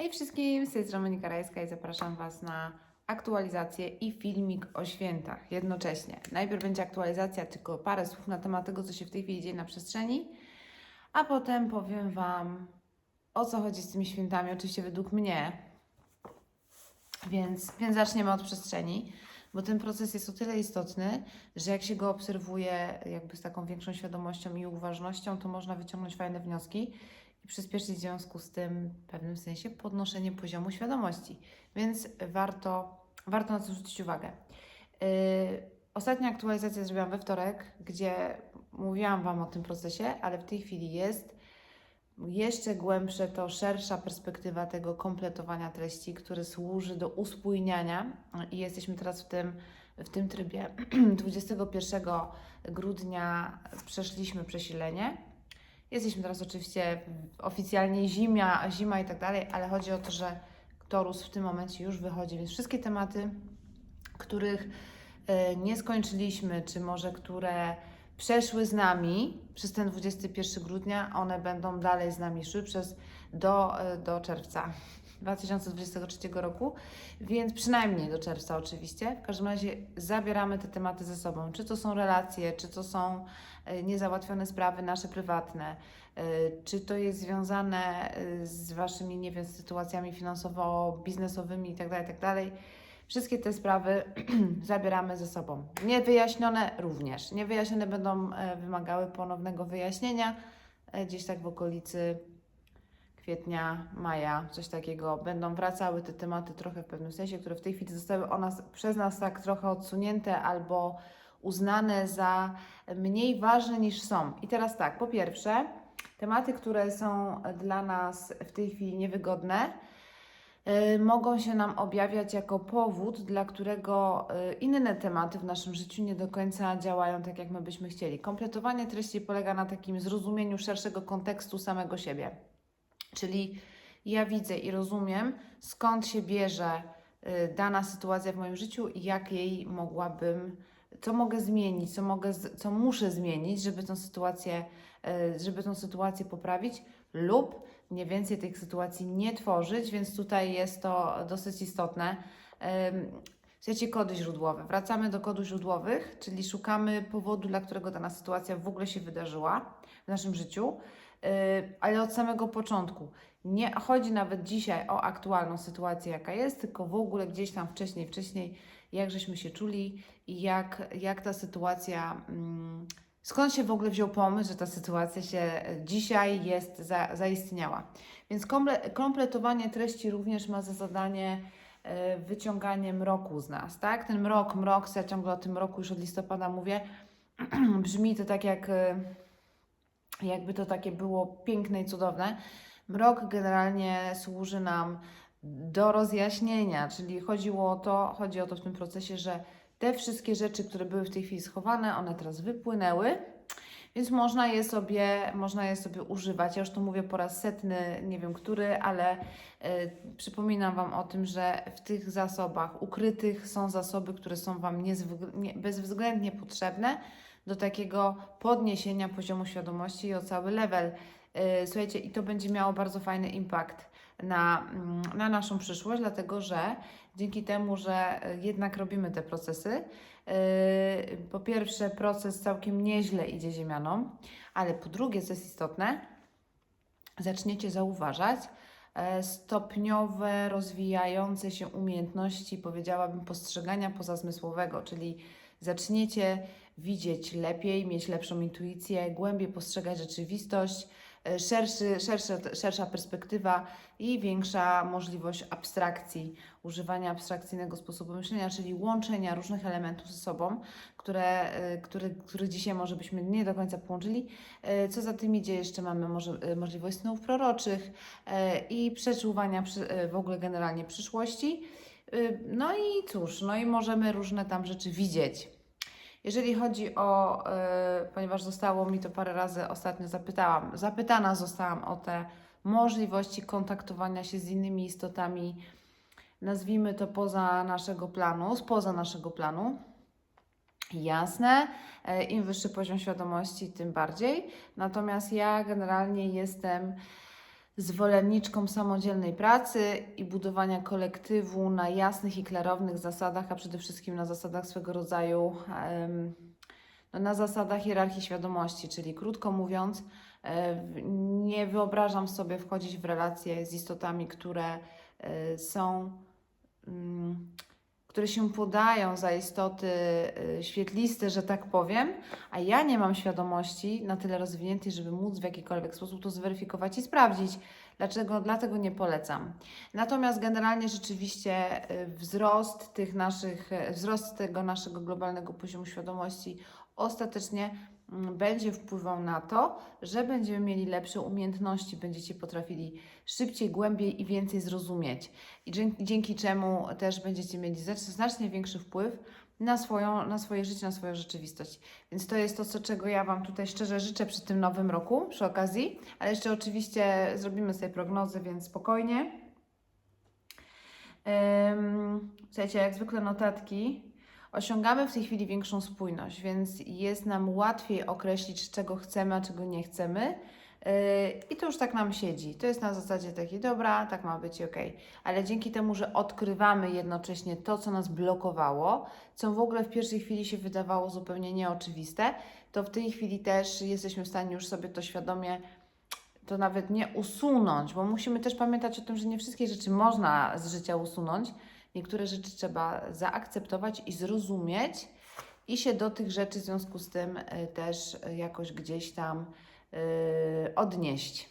Hej wszystkim, z tej Monika Rajska i zapraszam Was na aktualizację i filmik o świętach jednocześnie. Najpierw będzie aktualizacja, tylko parę słów na temat tego, co się w tej chwili dzieje na przestrzeni, a potem powiem Wam, o co chodzi z tymi świętami, oczywiście według mnie. Więc, więc zaczniemy od przestrzeni, bo ten proces jest o tyle istotny, że jak się go obserwuje jakby z taką większą świadomością i uważnością, to można wyciągnąć fajne wnioski i przyspieszyć w związku z tym w pewnym sensie podnoszenie poziomu świadomości. Więc warto, warto na to zwrócić uwagę. Yy, ostatnia aktualizacja zrobiłam we wtorek, gdzie mówiłam Wam o tym procesie, ale w tej chwili jest jeszcze głębsze, to szersza perspektywa tego kompletowania treści, który służy do uspójniania i jesteśmy teraz w tym, w tym trybie. 21 grudnia przeszliśmy przesilenie. Jesteśmy teraz oczywiście oficjalnie zima, zima i tak dalej, ale chodzi o to, że Torus w tym momencie już wychodzi, więc wszystkie tematy, których e, nie skończyliśmy, czy może które przeszły z nami przez ten 21 grudnia, one będą dalej z nami szły przez do, e, do czerwca 2023 roku, więc przynajmniej do czerwca oczywiście. W każdym razie zabieramy te tematy ze sobą. Czy to są relacje, czy to są e, niezałatwione sprawy nasze prywatne, e, czy to jest związane e, z Waszymi, nie wiem, sytuacjami finansowo-biznesowymi itd., itd. Wszystkie te sprawy zabieramy ze sobą. Niewyjaśnione również. Niewyjaśnione będą wymagały ponownego wyjaśnienia gdzieś tak w okolicy kwietnia, maja, coś takiego. Będą wracały te tematy trochę w pewnym sensie, które w tej chwili zostały nas, przez nas tak trochę odsunięte albo uznane za mniej ważne niż są. I teraz tak, po pierwsze, tematy, które są dla nas w tej chwili niewygodne, y, mogą się nam objawiać jako powód, dla którego y, inne tematy w naszym życiu nie do końca działają tak, jak my byśmy chcieli. Kompletowanie treści polega na takim zrozumieniu szerszego kontekstu samego siebie. Czyli ja widzę i rozumiem, skąd się bierze y, dana sytuacja w moim życiu i jak jej mogłabym, co mogę zmienić, co, mogę, co muszę zmienić, żeby tą sytuację, y, żeby tą sytuację poprawić lub nie więcej tych sytuacji nie tworzyć, więc tutaj jest to dosyć istotne. Słuchajcie, kody źródłowe. Wracamy do kodów źródłowych, czyli szukamy powodu, dla którego dana sytuacja w ogóle się wydarzyła w naszym życiu, ale od samego początku. Nie chodzi nawet dzisiaj o aktualną sytuację, jaka jest, tylko w ogóle gdzieś tam wcześniej, wcześniej, jak żeśmy się czuli i jak, jak ta sytuacja, mm, skąd się w ogóle wziął pomysł, że ta sytuacja się e, dzisiaj jest, za, zaistniała. Więc komple, kompletowanie treści również ma za zadanie e, wyciąganie mroku z nas, tak? Ten mrok, mrok, ja ciągle o tym mroku już od listopada mówię, brzmi to tak jak, jakby to takie było piękne i cudowne. Mrok generalnie służy nam do rozjaśnienia, czyli chodziło o to, chodzi o to w tym procesie, że te wszystkie rzeczy, które były w tej chwili schowane, one teraz wypłynęły, więc można je sobie, można je sobie używać. Ja już to mówię po raz setny, nie wiem który, ale y, przypominam Wam o tym, że w tych zasobach ukrytych są zasoby, które są Wam nie, bezwzględnie potrzebne do takiego podniesienia poziomu świadomości o cały level. Y, Słuchajcie, i to będzie miało bardzo fajny impact na, mm, na naszą przyszłość, dlatego że dzięki temu, że jednak robimy te procesy, y, po pierwsze, proces całkiem nieźle idzie ziemianą, ale po drugie, co jest istotne, zaczniecie zauważać e, stopniowe rozwijające się umiejętności, powiedziałabym, postrzegania pozazmysłowego, czyli zaczniecie widzieć lepiej, mieć lepszą intuicję, głębiej postrzegać rzeczywistość, e, szerszy, szersze, szersza perspektywa i większa możliwość abstrakcji, używania abstrakcyjnego sposobu myślenia, czyli łączenia różnych elementów ze sobą, które, które, których dzisiaj może byśmy nie do końca połączyli. E, Co za tym idzie, jeszcze mamy może, e, możliwość snów proroczych i przeczuwania w ogóle generalnie przyszłości. No i cóż, no i możemy różne tam rzeczy widzieć. Jeżeli chodzi o, e, ponieważ zostało mi to parę razy ostatnio zapytałam, zapytana zostałam o te możliwości kontaktowania się z innymi istotami, nazwijmy to poza naszego planu, spoza naszego planu. Jasne, e, im wyższy poziom świadomości, tym bardziej. Natomiast ja generalnie jestem zwolenniczką samodzielnej pracy i budowania kolektywu na jasnych i klarownych zasadach, a przede wszystkim na zasadach swego rodzaju, no, na zasadach hierarchii świadomości, czyli krótko mówiąc, e, nie wyobrażam sobie wchodzić w relacje z istotami, które e, są, mm, które się podają za istoty e, świetliste, że tak powiem, a ja nie mam świadomości na tyle rozwiniętej, żeby móc w jakikolwiek sposób to zweryfikować i sprawdzić. Dlaczego? Dlatego nie polecam. Natomiast generalnie rzeczywiście y, wzrost tych naszych, y, wzrost tego naszego globalnego poziomu świadomości ostatecznie będzie wpływał na to, że będziemy mieli lepsze umiejętności, będziecie potrafili szybciej, głębiej i więcej zrozumieć. I dzięki, dzięki czemu też będziecie mieli znac- znacznie większy wpływ na, swoją, na swoje życie, na swoją rzeczywistość. Więc to jest to, co, czego ja Wam tutaj szczerze życzę przy tym nowym roku, przy okazji. Ale jeszcze oczywiście zrobimy sobie prognozy, więc spokojnie. Słuchajcie, jak zwykle notatki. Osiągamy w tej chwili większą spójność, więc jest nam łatwiej określić, czego chcemy, a czego nie chcemy. Yy, I to już tak nam siedzi. To jest na zasadzie takiej, dobra, tak ma być, ok. Ale dzięki temu, że odkrywamy jednocześnie to, co nas blokowało, co w ogóle w pierwszej chwili się wydawało zupełnie nieoczywiste, to w tej chwili też jesteśmy w stanie już sobie to świadomie to nawet nie usunąć, bo musimy też pamiętać o tym, że nie wszystkie rzeczy można z życia usunąć. Niektóre rzeczy trzeba zaakceptować i zrozumieć i się do tych rzeczy w związku z tym y, też y, jakoś gdzieś tam y, odnieść.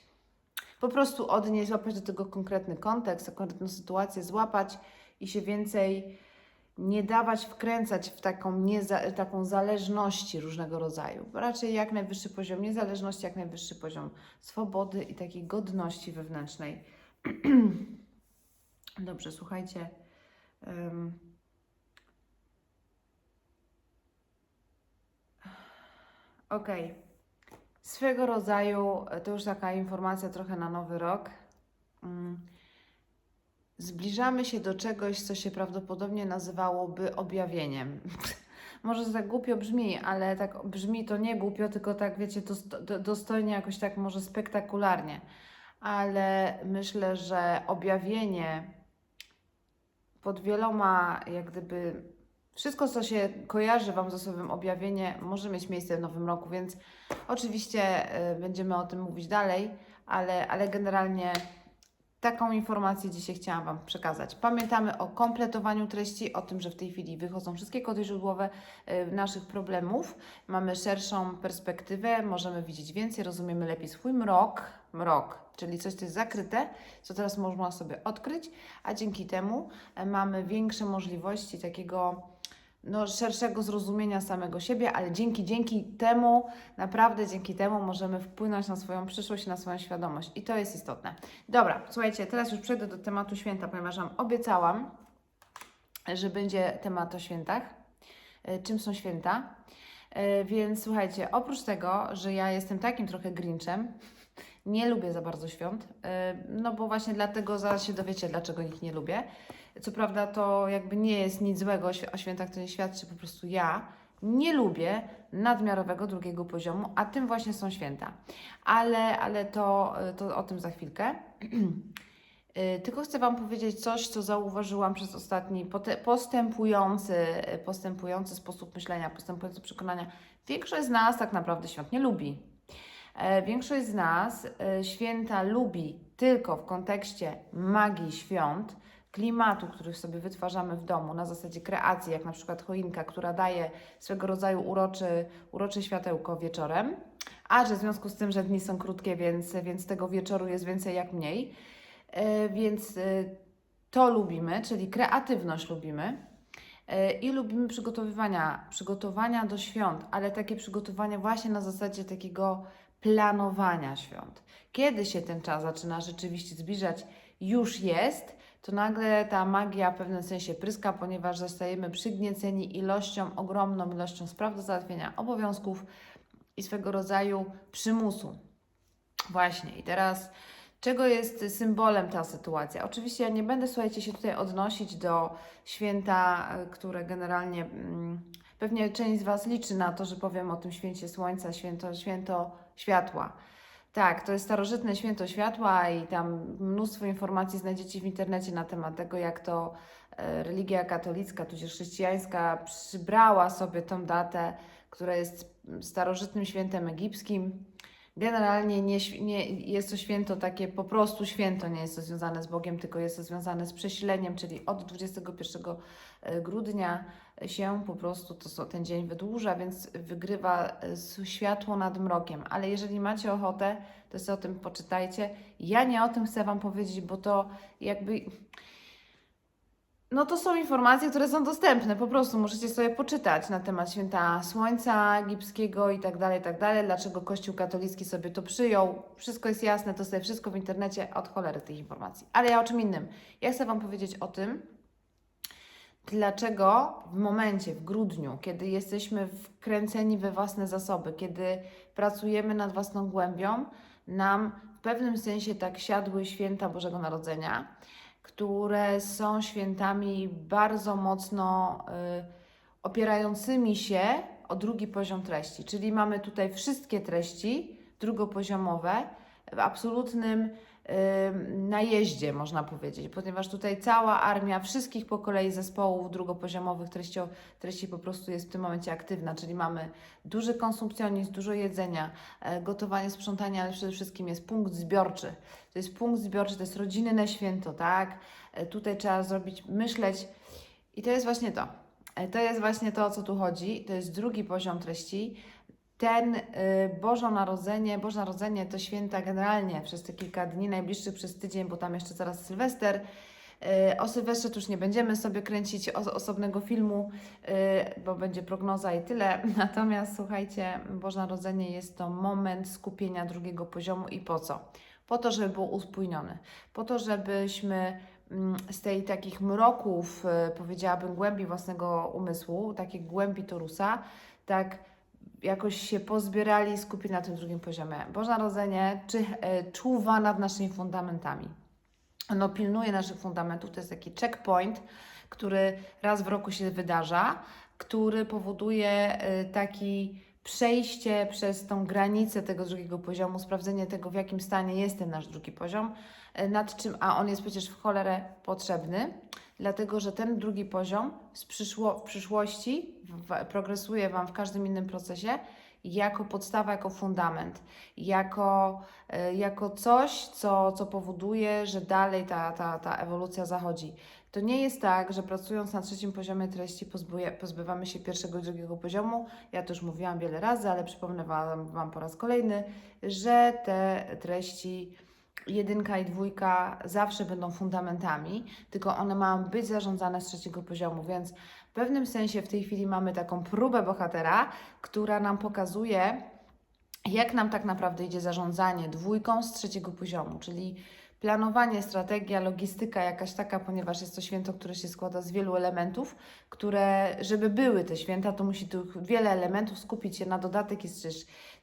Po prostu odnieść, złapać do tego konkretny kontekst, konkretną sytuację, złapać i się więcej nie dawać wkręcać w taką, nieza, taką zależności różnego rodzaju. Raczej jak najwyższy poziom niezależności, jak najwyższy poziom swobody i takiej godności wewnętrznej. Dobrze, słuchajcie. Ym. Okej. Swego rodzaju, e, to już taka informacja trochę na nowy rok. Mm. Zbliżamy się do czegoś, co się prawdopodobnie nazywałoby objawieniem. Może to tak głupio brzmi, ale tak brzmi to nie głupio, tylko tak wiecie, dosto- do- dostojnie, jakoś tak może spektakularnie. Ale myślę, że objawienie pod wieloma, jak gdyby, wszystko, co się kojarzy Wam ze słowem objawienie, może mieć miejsce w nowym roku, więc oczywiście y, będziemy o tym mówić dalej, ale, ale generalnie taką informację dzisiaj chciałam Wam przekazać. Pamiętamy o kompletowaniu treści, o tym, że w tej chwili wychodzą wszystkie kody źródłowe y, naszych problemów. Mamy szerszą perspektywę, możemy widzieć więcej, rozumiemy lepiej swój mrok, mrok, czyli coś, co jest zakryte, co teraz można sobie odkryć, a dzięki temu e, mamy większe możliwości takiego no, szerszego zrozumienia samego siebie, ale dzięki, dzięki temu, naprawdę dzięki temu możemy wpłynąć na swoją przyszłość, na swoją świadomość i to jest istotne. Dobra, słuchajcie, teraz już przejdę do tematu święta, ponieważ Wam obiecałam, że będzie temat o świętach. E, Czym są święta? E, Więc słuchajcie, oprócz tego, że ja jestem takim trochę grinchem, nie lubię za bardzo świąt, e, no bo właśnie dlatego zaraz się dowiecie, dlaczego ich nie lubię. Co prawda to jakby nie jest nic złego, o świ- o świętach to nie świadczy, po prostu ja nie lubię nadmiarowego drugiego poziomu, a tym właśnie są święta. Ale, ale to, to o tym za chwilkę. Y, Tylko chcę Wam powiedzieć coś, co zauważyłam przez ostatni postępujący, postępujący sposób myślenia, postępujące przekonania. Większość z nas tak naprawdę świąt nie lubi. E, Większość z nas e, święta lubi tylko w kontekście magii świąt, klimatu, który sobie wytwarzamy w domu na zasadzie kreacji, jak na przykład choinka, która daje swego rodzaju uroczy, urocze światełko wieczorem, a że w związku z tym, że dni są krótkie, więc, więc tego wieczoru jest więcej jak mniej. E, Więc e, to lubimy, czyli kreatywność lubimy. E, I lubimy przygotowywania, przygotowania do świąt, ale takie przygotowania właśnie na zasadzie takiego planowania świąt. Kiedy się ten czas zaczyna rzeczywiście zbliżać, już jest, to nagle ta magia w pewnym sensie pryska, ponieważ zostajemy przygnieceni ilością, ogromną ilością spraw do załatwienia, obowiązków i swego rodzaju przymusu. Właśnie, i teraz czego jest symbolem ta sytuacja? Oczywiście ja nie będę, słuchajcie, się tutaj odnosić do święta, które generalnie mm, pewnie część z Was liczy na to, że powiem o tym święcie słońca, święto, święto światła. Tak, to jest starożytne święto światła i tam mnóstwo informacji znajdziecie w internecie na temat tego, jak to e, religia katolicka, tudzież chrześcijańska przybrała sobie tą datę, która jest starożytnym świętem egipskim. Generalnie nie, nie, jest to święto takie po prostu święto, nie jest to związane z Bogiem, tylko jest to związane z przesileniem, czyli od 21 grudnia się po prostu to, ten dzień wydłuża, więc wygrywa e, światło nad mrokiem. Ale jeżeli macie ochotę, to sobie o tym poczytajcie. Ja nie o tym chcę Wam powiedzieć, bo to jakby. No to są informacje, które są dostępne, po prostu możecie sobie poczytać na temat święta Słońca egipskiego i tak dalej, tak dalej, dlaczego Kościół katolicki sobie to przyjął. Wszystko jest jasne, to sobie wszystko w internecie, od cholery tych informacji. Ale ja o czym innym. Ja chcę Wam powiedzieć o tym, dlaczego w momencie, w grudniu, kiedy jesteśmy wkręceni we własne zasoby, kiedy pracujemy nad własną głębią, nam w pewnym sensie tak siadły święta Bożego Narodzenia, które są świętami bardzo mocno y, opierającymi się o drugi poziom treści. Czyli mamy tutaj wszystkie treści drugopoziomowe w absolutnym najeździe, można powiedzieć, ponieważ tutaj cała armia wszystkich po kolei zespołów drugopoziomowych treści, treści po prostu jest w tym momencie aktywna, czyli mamy duży konsumpcjonizm, dużo jedzenia, e, gotowanie, sprzątanie, ale przede wszystkim jest punkt zbiorczy. To jest punkt zbiorczy, to jest rodzinne święto, tak? E, Tutaj trzeba zrobić, myśleć i to jest właśnie to. E, To jest właśnie to, o co tu chodzi. To jest drugi poziom treści. Ten y, Boże Narodzenie, Boże Narodzenie to święta generalnie przez te kilka dni, najbliższych przez tydzień, bo tam jeszcze zaraz Sylwester. Y, O Sylwestrze już nie będziemy sobie kręcić os- osobnego filmu, y, bo będzie prognoza i tyle. Natomiast słuchajcie, Boże Narodzenie jest to moment skupienia drugiego poziomu i po co? Po to, żeby był uspójniony, po to, żebyśmy mm, z tej takich mroków, powiedziałabym, głębi własnego umysłu, takich głębi Torusa, tak jakoś się pozbierali i skupili na tym drugim poziomie. Boże Narodzenie czy, e, czuwa nad naszymi fundamentami. Ono pilnuje naszych fundamentów, to jest taki checkpoint, który raz w roku się wydarza, który powoduje e, taki przejście przez tą granicę tego drugiego poziomu, sprawdzenie tego, w jakim stanie jest ten nasz drugi poziom, e, nad czym, a on jest przecież w cholerę potrzebny, dlatego że ten drugi poziom przyszło, w przyszłości w, progresuje Wam w każdym innym procesie jako podstawa, jako fundament, jako, e, jako coś, co, co powoduje, że dalej ta, ta, ta ewolucja zachodzi. To nie jest tak, że pracując na trzecim poziomie treści pozbuje, pozbywamy się pierwszego i drugiego poziomu. Ja to już mówiłam wiele razy, ale przypomnę Wam, wam po raz kolejny, że te treści jedynka i dwójka zawsze będą fundamentami, tylko one mają być zarządzane z trzeciego poziomu, więc w pewnym sensie w tej chwili mamy taką próbę bohatera, która nam pokazuje, jak nam tak naprawdę idzie zarządzanie dwójką z trzeciego poziomu, czyli planowanie, strategia, logistyka jakaś taka, ponieważ jest to święto, które się składa z wielu elementów, które, żeby były te święta, to musi tych wiele elementów skupić się. Na dodatek jest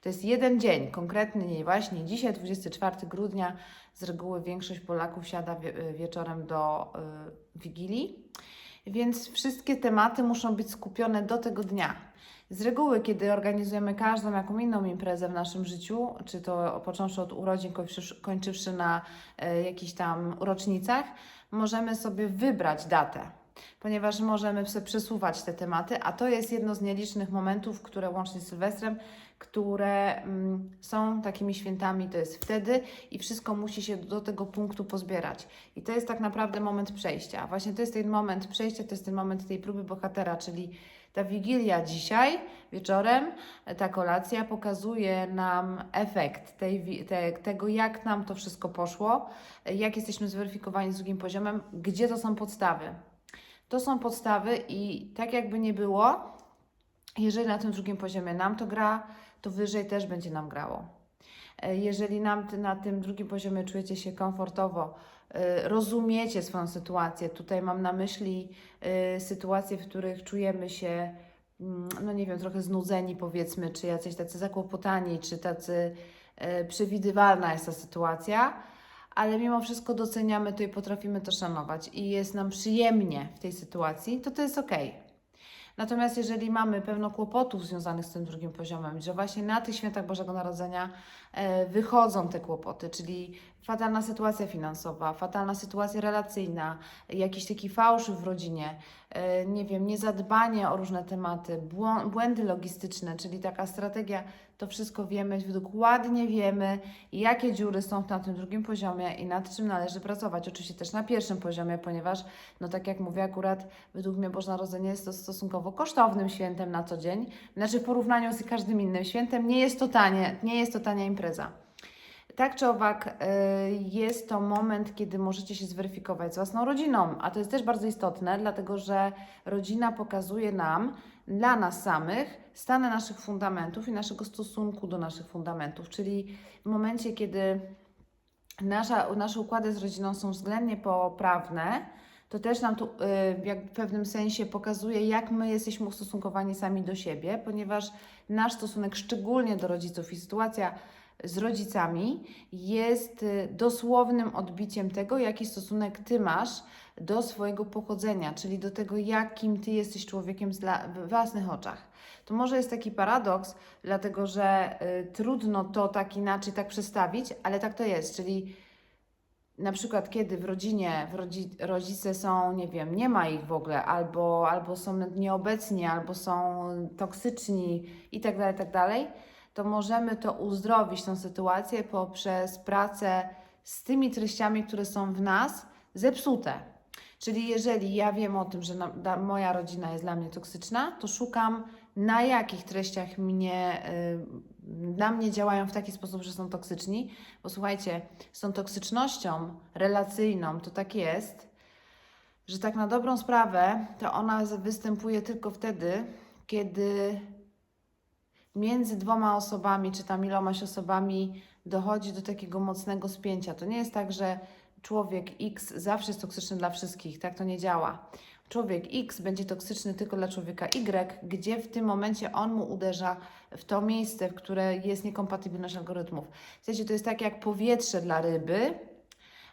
to jest jeden dzień, konkretny dzień, właśnie dzisiaj, 24 grudnia, z reguły większość Polaków siada wie, wieczorem do y, Wigilii, więc wszystkie tematy muszą być skupione do tego dnia. Z reguły, kiedy organizujemy każdą jaką inną imprezę w naszym życiu, czy to począwszy od urodzin, kończywszy, na e, jakichś tam rocznicach, możemy sobie wybrać datę, ponieważ możemy przesuwać te tematy, a to jest jedno z nielicznych momentów, które łącznie z Sylwestrem, które mm, są takimi świętami, to jest wtedy i wszystko musi się do tego punktu pozbierać. I to jest tak naprawdę moment przejścia. Właśnie to jest ten moment przejścia, to jest ten moment tej próby bohatera, czyli ta wigilia dzisiaj wieczorem, ta kolacja pokazuje nam efekt tej, te, tego, jak nam to wszystko poszło, jak jesteśmy zweryfikowani z drugim poziomem, gdzie to są podstawy. To są podstawy i tak jakby nie było, jeżeli na tym drugim poziomie nam to gra, to wyżej też będzie nam grało. E, Jeżeli nam na tym drugim poziomie czujecie się komfortowo, e, rozumiecie swoją sytuację, tutaj mam na myśli e, sytuacje, w których czujemy się, mm, no nie wiem, trochę znudzeni powiedzmy, czy jacyś tacy zakłopotani, czy tacy przewidywalna jest ta sytuacja, ale mimo wszystko doceniamy to i potrafimy to szanować i jest nam przyjemnie w tej sytuacji, to to jest ok. Natomiast jeżeli mamy pełno kłopotów związanych z tym drugim poziomem, że właśnie na tych świętach Bożego Narodzenia e, wychodzą te kłopoty, czyli fatalna sytuacja finansowa, fatalna sytuacja relacyjna, jakiś taki fałsz w rodzinie, e, nie wiem, niezadbanie o różne tematy, błędy logistyczne, czyli taka strategia, to wszystko wiemy, dokładnie wiemy, jakie dziury są na tym drugim poziomie i nad czym należy pracować. Oczywiście też na pierwszym poziomie, ponieważ, no tak jak mówię, akurat według mnie Boże Narodzenie jest to stosunkowo kosztownym świętem na co dzień. Znaczy w porównaniu z każdym innym świętem nie jest to tanie, nie jest to tania impreza. Tak czy owak, y, jest to moment, kiedy możecie się zweryfikować z własną rodziną, a to jest też bardzo istotne, dlatego że rodzina pokazuje nam, dla nas samych, stan naszych fundamentów i naszego stosunku do naszych fundamentów. Czyli w momencie, kiedy nasza, nasze układy z rodziną są względnie poprawne, to też nam tu y, jak w pewnym sensie pokazuje, jak my jesteśmy ustosunkowani sami do siebie, ponieważ nasz stosunek szczególnie do rodziców i sytuacja z rodzicami jest y, dosłownym odbiciem tego, jaki stosunek ty masz do swojego pochodzenia, czyli do tego, jakim ty jesteś człowiekiem w własnych oczach. To może jest taki paradoks, dlatego że y, trudno to tak inaczej tak przedstawić, ale tak to jest, czyli na przykład kiedy w rodzinie w rodzi, rodzice są, nie wiem, nie ma ich w ogóle, albo, albo są nieobecni, albo są toksyczni i tak dalej, tak dalej, to możemy to uzdrowić, tą sytuację poprzez pracę z tymi treściami, które są w nas zepsute. Czyli jeżeli ja wiem o tym, że na, da, moja rodzina jest dla mnie toksyczna, to szukam na jakich treściach mnie, y, na mnie działają w taki sposób, że są toksyczni. Bo słuchajcie, z tą toksycznością relacyjną to tak jest, że tak na dobrą sprawę to ona występuje tylko wtedy, kiedy między dwoma osobami, czy tam ilomaś osobami dochodzi do takiego mocnego spięcia. To nie jest tak, że człowiek X zawsze jest toksyczny dla wszystkich, tak to nie działa. Człowiek X będzie toksyczny tylko dla człowieka Y, gdzie w tym momencie on mu uderza w to miejsce, w które jest niekompatybilność algorytmów. Wiecie, to jest tak jak powietrze dla ryby,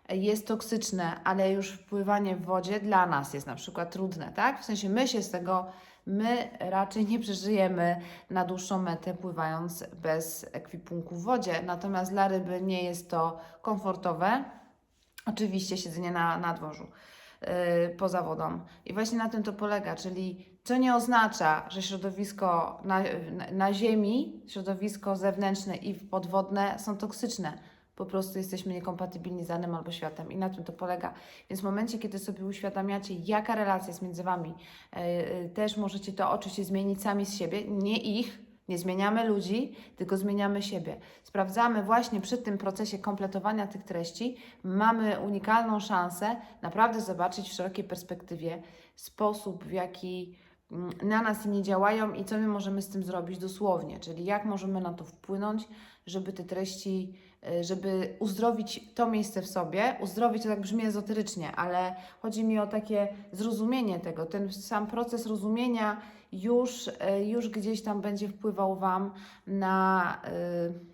jest toksyczne, ale już wpływanie w wodzie dla nas jest na przykład trudne, tak? W sensie my się z tego, my raczej nie przeżyjemy na dłuższą metę pływając bez ekwipunku w wodzie, natomiast dla ryby nie jest to komfortowe. Oczywiście siedzenie na, na dworzu, yy, poza wodą. I właśnie na tym to polega, czyli co nie oznacza, że środowisko na, na, na ziemi, środowisko zewnętrzne i podwodne są toksyczne po prostu jesteśmy niekompatybilni z danym albo światem i na tym to polega. Więc w momencie, kiedy sobie uświadamiacie, jaka relacja jest między Wami, yy, też możecie to oczywiście zmienić sami z siebie, nie ich, nie zmieniamy ludzi, tylko zmieniamy siebie. Sprawdzamy właśnie przy tym procesie kompletowania tych treści, mamy unikalną szansę naprawdę zobaczyć w szerokiej perspektywie sposób, w jaki mm, na nas inni działają i co my możemy z tym zrobić dosłownie, czyli jak możemy na to wpłynąć, żeby te treści, żeby uzdrowić to miejsce w sobie. Uzdrowić to tak brzmi ezoterycznie, ale chodzi mi o takie zrozumienie tego. Ten sam proces rozumienia już, y, już gdzieś tam będzie wpływał Wam na. y,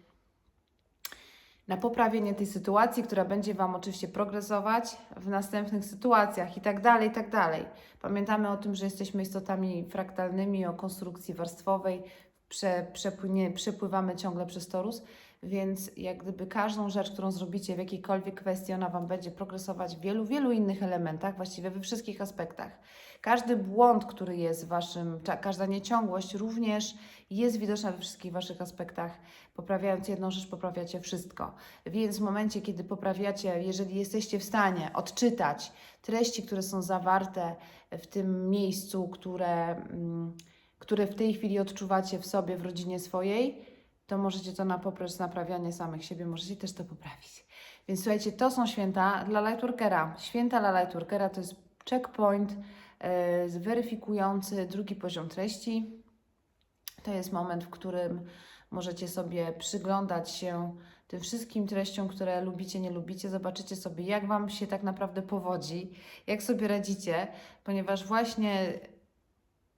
na poprawienie tej sytuacji, która będzie Wam oczywiście progresować w następnych sytuacjach i tak dalej, i tak dalej. Pamiętamy o tym, że jesteśmy istotami fraktalnymi, o konstrukcji warstwowej, prze, przepłynie, przepływamy ciągle przez torus, więc jak gdyby każdą rzecz, którą zrobicie w jakiejkolwiek kwestii, ona Wam będzie progresować w wielu, wielu innych elementach, właściwie we wszystkich aspektach. Każdy błąd, który jest w Waszym, każda nieciągłość również jest widoczna we wszystkich Waszych aspektach. Poprawiając jedną rzecz, poprawiacie wszystko. Więc w momencie, kiedy poprawiacie, jeżeli jesteście w stanie odczytać treści, które są zawarte w tym miejscu, które, mm, które w tej chwili odczuwacie w sobie, w rodzinie swojej, to możecie to na poprzez naprawianie samych siebie, możecie też to poprawić. Więc słuchajcie, to są święta dla Lightworkera. Święta dla Lightworkera to jest checkpoint e, zweryfikujący drugi poziom treści. To jest moment, w którym możecie sobie przyglądać się tym wszystkim treściom, które lubicie, nie lubicie. Zobaczycie sobie, jak Wam się tak naprawdę powodzi, jak sobie radzicie, ponieważ właśnie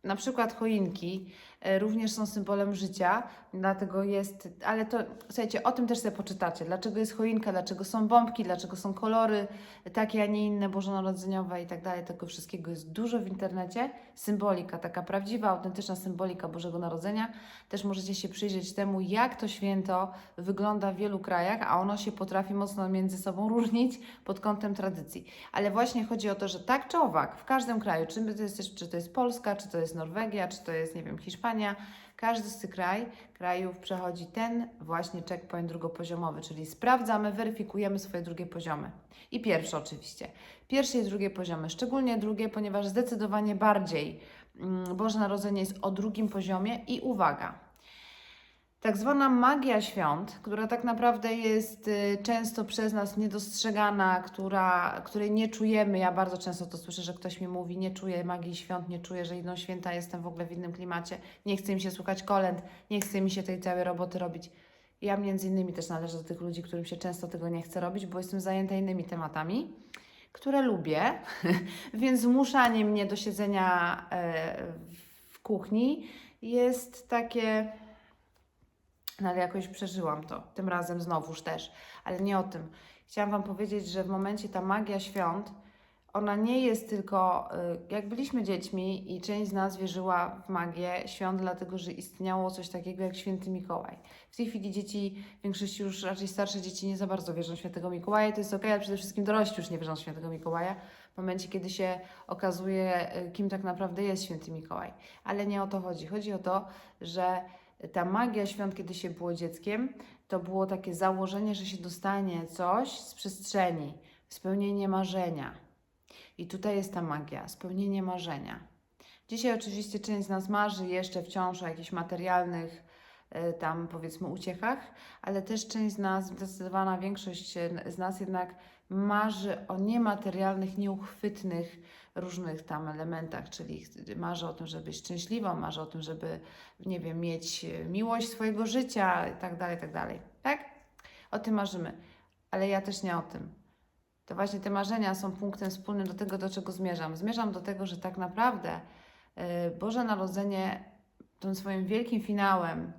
na przykład choinki również są symbolem życia, dlatego jest, ale to, słuchajcie, o tym też sobie poczytacie, dlaczego jest choinka, dlaczego są bombki, dlaczego są kolory takie, a nie inne, bożonarodzeniowe i tak dalej, tego wszystkiego jest dużo w internecie, symbolika, taka prawdziwa, autentyczna symbolika Bożego Narodzenia, też możecie się przyjrzeć temu, jak to święto wygląda w wielu krajach, a ono się potrafi mocno między sobą różnić pod kątem tradycji, ale właśnie chodzi o to, że tak czy owak, w każdym kraju, czy to jest, czy to jest Polska, czy to jest Norwegia, czy to jest, nie wiem, Hiszpania, każdy z tych kraj, krajów przechodzi ten właśnie checkpoint drugopoziomowy, czyli sprawdzamy, weryfikujemy swoje drugie poziomy. I pierwsze oczywiście. Pierwsze i drugie poziomy, szczególnie drugie, ponieważ zdecydowanie bardziej mm, Boże Narodzenie jest o drugim poziomie i uwaga, tak zwana magia świąt, która tak naprawdę jest y, często przez nas niedostrzegana, która, której nie czujemy. Ja bardzo często to słyszę, że ktoś mi mówi, nie czuję magii świąt, nie czuję, że idą święta, jestem w ogóle w innym klimacie, nie chce mi się słuchać kolęd, nie chce mi się tej całej roboty robić. Ja między innymi też należę do tych ludzi, którym się często tego nie chce robić, bo jestem zajęta innymi tematami, które lubię, więc zmuszanie mnie do siedzenia e, w kuchni jest takie no ale jakoś przeżyłam to. Tym razem znowuż też. Ale nie o tym. Chciałam Wam powiedzieć, że w momencie ta magia świąt, ona nie jest tylko, y, jak byliśmy dziećmi i część z nas wierzyła w magię świąt, dlatego że istniało coś takiego jak święty Mikołaj. W tej chwili dzieci, w większości już raczej starsze dzieci nie za bardzo wierzą w świętego Mikołaja, to jest ok, ale przede wszystkim dorośli już nie wierzą w świętego Mikołaja, w momencie kiedy się okazuje, y, kim tak naprawdę jest święty Mikołaj. Ale nie o to chodzi. Chodzi o to, że ta magia świąt, kiedy się było dzieckiem, to było takie założenie, że się dostanie coś z przestrzeni, spełnienie marzenia. I tutaj jest ta magia, spełnienie marzenia. Dzisiaj oczywiście część z nas marzy jeszcze wciąż o jakichś materialnych, y, tam powiedzmy uciechach, ale też część z nas, zdecydowana większość z nas jednak marzy o niematerialnych, nieuchwytnych różnych tam elementach, czyli marzy o tym, żeby być szczęśliwą, marzy o tym, żeby, nie wiem, mieć miłość swojego życia i tak dalej, tak dalej. Tak? O tym marzymy. Ale ja też nie o tym. To właśnie te marzenia są punktem wspólnym do tego, do czego zmierzam. Zmierzam do tego, że tak naprawdę yy, Boże Narodzenie tym swoim wielkim finałem,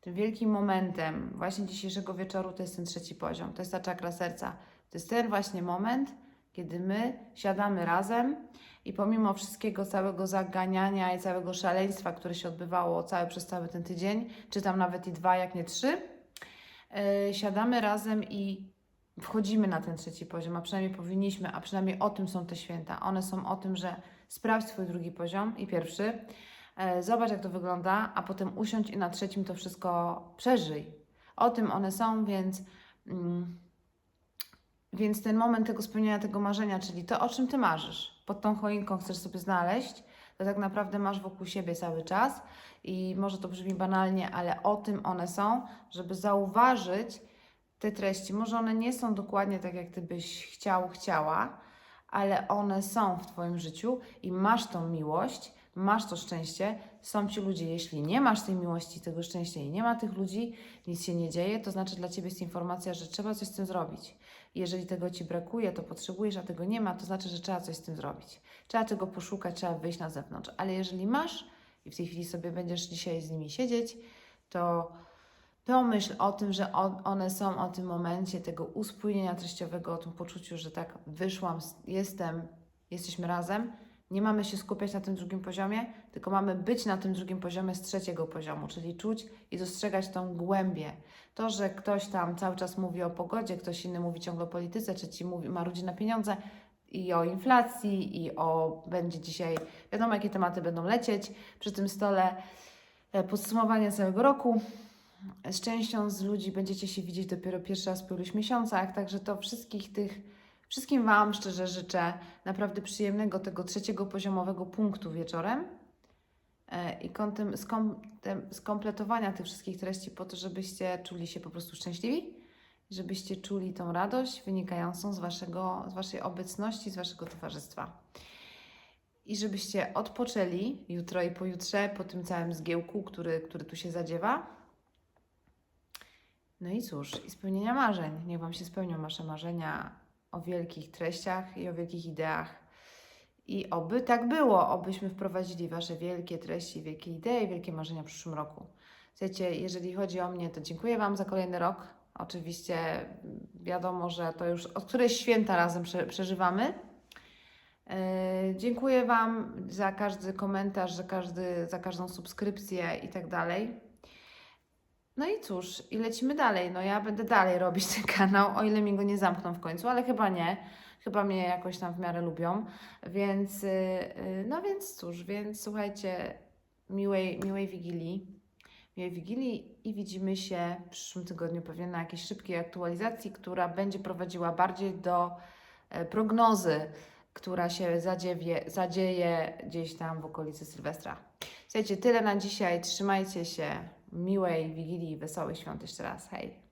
tym wielkim momentem właśnie dzisiejszego wieczoru to jest ten trzeci poziom, to jest ta czakra serca. To jest ten właśnie moment, kiedy my siadamy razem i pomimo wszystkiego całego zaganiania i całego szaleństwa, które się odbywało cały, przez cały ten tydzień, czy tam nawet i dwa, jak nie trzy, yy, siadamy razem i wchodzimy na ten trzeci poziom, a przynajmniej powinniśmy, a przynajmniej o tym są te święta. One są o tym, że sprawdź swój drugi poziom i pierwszy, yy, zobacz jak to wygląda, a potem usiądź i na trzecim to wszystko przeżyj. O tym one są, więc... Yy, więc ten moment tego spełnienia tego marzenia, czyli to, o czym ty marzysz, pod tą choinką chcesz sobie znaleźć, to tak naprawdę masz wokół siebie cały czas i może to brzmi banalnie, ale o tym one są, żeby zauważyć te treści. Może one nie są dokładnie tak, jak ty byś chciał, chciała, ale one są w twoim życiu i masz tą miłość, masz to szczęście, są ci ludzie. Jeśli nie masz tej miłości, tego szczęścia i nie ma tych ludzi, nic się nie dzieje, to znaczy dla ciebie jest informacja, że trzeba coś z tym zrobić. Jeżeli tego ci brakuje, to potrzebujesz, a tego nie ma, to znaczy, że trzeba coś z tym zrobić. Trzeba czego poszukać, trzeba wyjść na zewnątrz. Ale jeżeli masz i w tej chwili sobie będziesz dzisiaj z nimi siedzieć, to pomyśl o tym, że one są o tym momencie tego uspójnienia treściowego, o tym poczuciu, że tak wyszłam, jestem, jesteśmy razem nie mamy się skupiać na tym drugim poziomie, tylko mamy być na tym drugim poziomie z trzeciego poziomu, czyli czuć i dostrzegać tą głębię. To, że ktoś tam cały czas mówi o pogodzie, ktoś inny mówi ciągle o polityce, trzeci mówi, marudzi na pieniądze i o inflacji, i o będzie dzisiaj, wiadomo jakie tematy będą lecieć przy tym stole. E, podsumowanie całego roku. Z częścią z ludzi będziecie się widzieć dopiero pierwszy raz po iluś miesiącach, także to wszystkich tych Wszystkim Wam szczerze życzę naprawdę przyjemnego tego trzeciego poziomowego punktu wieczorem e, i kątem skom, skompletowania tych wszystkich treści po to, żebyście czuli się po prostu szczęśliwi, żebyście czuli tą radość wynikającą z, waszego, z Waszej obecności, z Waszego towarzystwa. I żebyście odpoczęli jutro i pojutrze po tym całym zgiełku, który, który tu się zadziewa. No i cóż, i spełnienia marzeń. Niech Wam się spełnią Wasze marzenia o wielkich treściach i o wielkich ideach I oby tak było, obyśmy wprowadzili Wasze wielkie treści, wielkie idee, wielkie marzenia w przyszłym roku. Słuchajcie, jeżeli chodzi o mnie, to dziękuję Wam za kolejny rok. Oczywiście mm, wiadomo, że to już od któreś święta razem prze, przeżywamy. Yy, dziękuję Wam za każdy komentarz, za, każdy, za każdą subskrypcję i tak dalej. No i cóż, i lecimy dalej. No ja będę dalej robić ten kanał, o ile mi go nie zamkną w końcu, ale chyba nie. Chyba mnie jakoś tam w miarę lubią. Więc, yy, yy, no więc cóż, więc słuchajcie, miłej, miłej Wigilii. Miłej Wigilii i widzimy się w przyszłym tygodniu pewnie na jakiejś szybkiej aktualizacji, która będzie prowadziła bardziej do e, prognozy, która się zadzieje, zadzieje gdzieś tam w okolicy Sylwestra. Słuchajcie, tyle na dzisiaj. Trzymajcie się. Miłej Wigilii i wesołych świąt jeszcze raz. Hej!